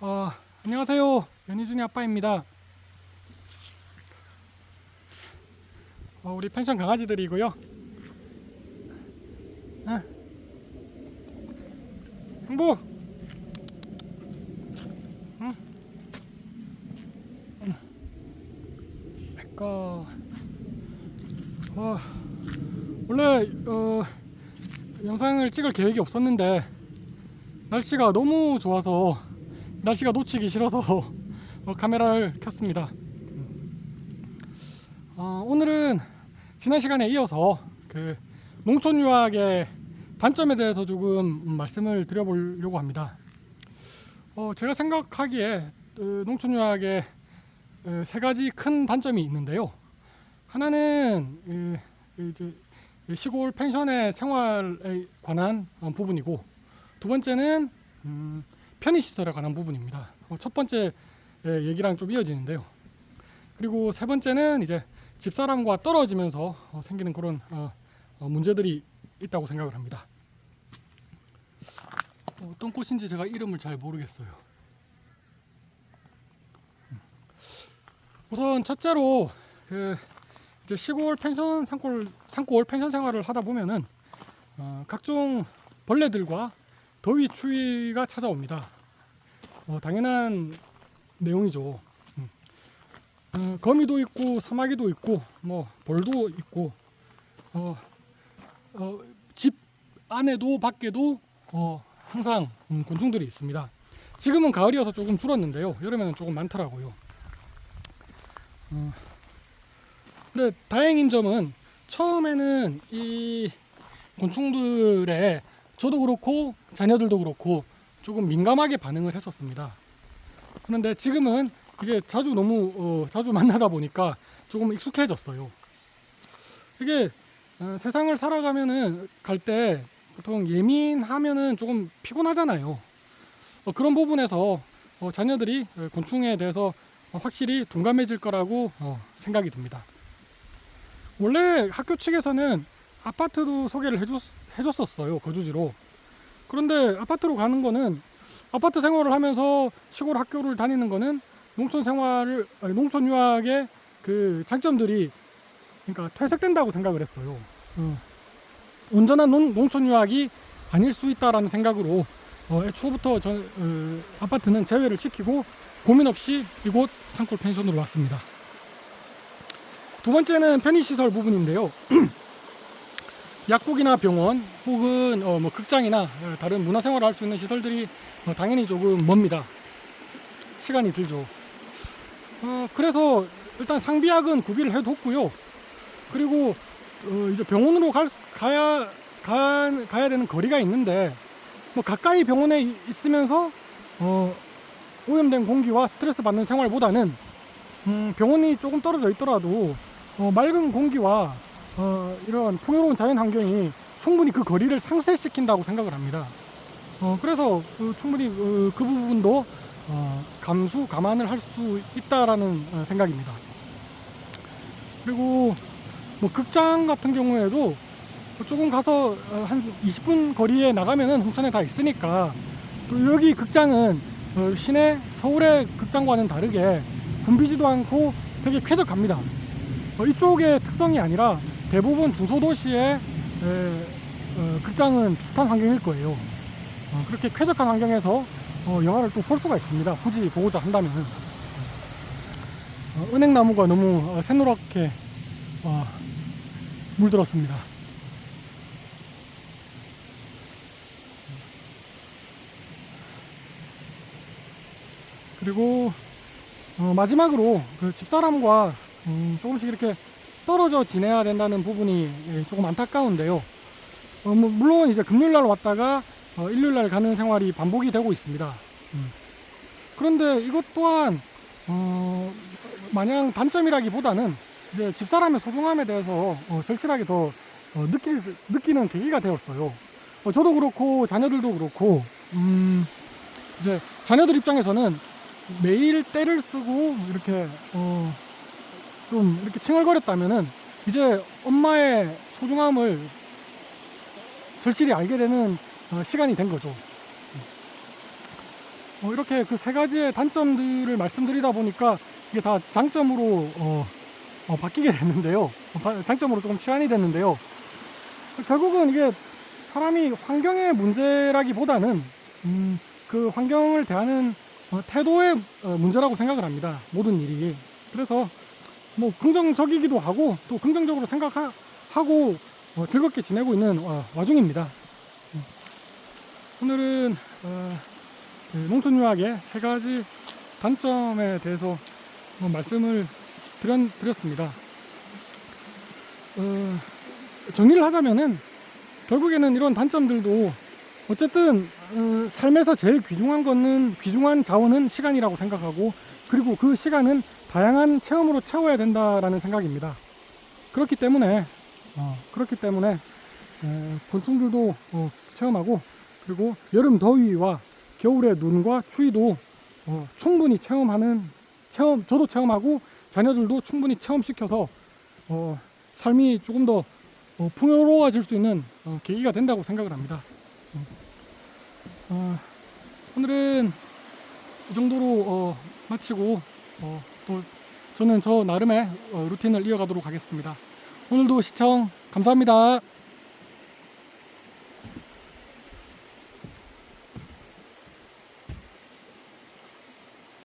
어, 안녕하세요. 연희준이 아빠입니다. 어, 우리 펜션 강아지들이고요. 아. 행복. 응. 응. 아까 어, 원래 어, 영상을 찍을 계획이 없었는데 날씨가 너무 좋아서 날씨가 놓치기 싫어서 어, 카메라를 켰습니다. 어, 오늘은 지난 시간에 이어서 그 농촌 유학의 단점에 대해서 조금 음, 말씀을 드려보려고 합니다. 어, 제가 생각하기에 어, 농촌 유학의 어, 세 가지 큰 단점이 있는데요. 하나는 그, 그 시골 펜션의 생활에 관한 어, 부분이고 두 번째는 음, 편의시설에 관한 부분입니다. 어, 첫 번째 예, 얘기랑 좀 이어지는데요. 그리고 세 번째는 이제 집사람과 떨어지면서 어, 생기는 그런 어, 어, 문제들이 있다고 생각을 합니다. 어, 어떤 꽃인지 제가 이름을 잘 모르겠어요. 음. 우선 첫째로 그 이제 시골 펜션 산골 산골 펜션 생활을 하다 보면은 어, 각종 벌레들과 더위 추위가 찾아옵니다. 어, 당연한 내용이죠. 음. 어, 거미도 있고 사마귀도 있고 뭐 벌도 있고 어, 어, 집 안에도 밖에도 어, 항상 음, 곤충들이 있습니다. 지금은 가을이어서 조금 줄었는데요. 여름에는 조금 많더라고요. 어, 근데 다행인 점은 처음에는 이 곤충들의 저도 그렇고 자녀들도 그렇고 조금 민감하게 반응을 했었습니다. 그런데 지금은 이게 자주 너무 어, 자주 만나다 보니까 조금 익숙해졌어요. 이게 어, 세상을 살아가면은 갈 때 보통 예민하면은 조금 피곤하잖아요. 어, 그런 부분에서 어, 자녀들이 어, 곤충에 대해서 어, 확실히 둔감해질 거라고 어, 생각이 듭니다. 원래 학교 측에서는 아파트도 소개를 해줬, 해줬었어요 거주지로. 그런데 아파트로 가는 거는 아파트 생활을 하면서 시골 학교를 다니는 거는 농촌 생활을 아니, 농촌 유학의 그 장점들이 그러니까 퇴색된다고 생각을 했어요. 어. 온전한 농, 농촌 유학이 아닐 수 있다라는 생각으로 어, 애초부터 저, 어, 아파트는 제외를 시키고 고민 없이 이곳 산골 펜션으로 왔습니다. 두 번째는 편의시설 부분인데요. 약국이나 병원 혹은 어, 뭐 극장이나 어, 다른 문화생활을 할 수 있는 시설들이 어, 당연히 조금 먼니다. 시간이 들죠. 어, 그래서 일단 상비약은 구비를 해뒀고요. 그리고 어, 이제 병원으로 갈, 가야 가, 가야 되는 거리가 있는데 뭐 가까이 병원에 이- 있으면서 어, 오염된 공기와 스트레스 받는 생활보다는 음, 병원이 조금 떨어져 있더라도 어, 맑은 공기와 어, 이런 풍요로운 자연 환경이 충분히 그 거리를 상쇄시킨다고 생각을 합니다. 어, 그래서 그 충분히 어, 그 부분도 어, 감수 감안을 할 수 있다라는 어, 생각입니다. 그리고 뭐 극장 같은 경우에도 조금 가서 어, 한 20분 거리에 나가면은 홍천에 다 있으니까 또 여기 극장은 어, 시내 서울의 극장과는 다르게 붐비지도 않고 되게 쾌적합니다. 어, 이쪽의 특성이 아니라 대부분 중소도시의 에, 어, 극장은 비슷한 환경일 거예요. 어, 그렇게 쾌적한 환경에서 어, 영화를 또 볼 수가 있습니다. 굳이 보고자 한다면은 어, 은행나무가 너무 어, 새노랗게 어, 물들었습니다. 그리고 어, 마지막으로 그 집사람과 음, 조금씩 이렇게 떨어져 지내야 된다는 부분이 예, 조금 안타까운데요. 어, 뭐, 물론 이제 금요일 날 왔다가 어, 일요일 날 가는 생활이 반복이 되고 있습니다. 음. 그런데 이것 또한 어, 마냥 단점이라기보다는 이제 집사람의 소중함에 대해서 어, 절실하게 더 어, 느낄, 수- 느끼는 계기가 되었어요. 어, 저도 그렇고 자녀들도 그렇고 음, 이제 자녀들 입장에서는 매일 때를 쓰고 이렇게 어, 좀 이렇게 칭얼거렸다면은 이제 엄마의 소중함을 절실히 알게 되는 어, 시간이 된 거죠. 어, 이렇게 그 세 가지의 단점들을 말씀드리다 보니까 이게 다 장점으로 어, 어, 바뀌게 됐는데요. 장점으로 조금 치환이 됐는데요. 결국은 이게 사람이 환경의 문제라기보다는 음, 그 환경을 대하는 어, 태도의 어, 문제라고 생각을 합니다. 모든 일이. 그래서 뭐 긍정적이기도 하고 또 긍정적으로 생각하고 어, 즐겁게 지내고 있는 어, 와중입니다. 음. 오늘은 어, 그 농촌 유학의 세 가지 단점에 대해서 어, 말씀을 드렸, 드렸 습니다. 어, 정리를 하자면은 결국에는 이런 단점들도 어쨌든 어, 삶에서 제일 귀중한 거는 귀중한 자원은 시간이라고 생각하고 그리고 그 시간은 다양한 체험으로 채워야 된다라는 생각입니다. 그렇기 때문에 어, 그렇기 때문에 어, 곤충들도 어, 체험하고 그리고 여름 더위와 겨울의 눈과 추위도 어, 충분히 체험하는 체험 저도 체험하고 자녀들도 충분히 체험시켜서 어, 삶이 조금 더 어, 풍요로워질 수 있는 어, 계기가 된다고 생각을 합니다. 음. 어, 오늘은 이 정도로 어, 마치고 어, 또 저는 저 나름의 어, 루틴을 이어가도록 하겠습니다. 오늘도 시청 감사합니다.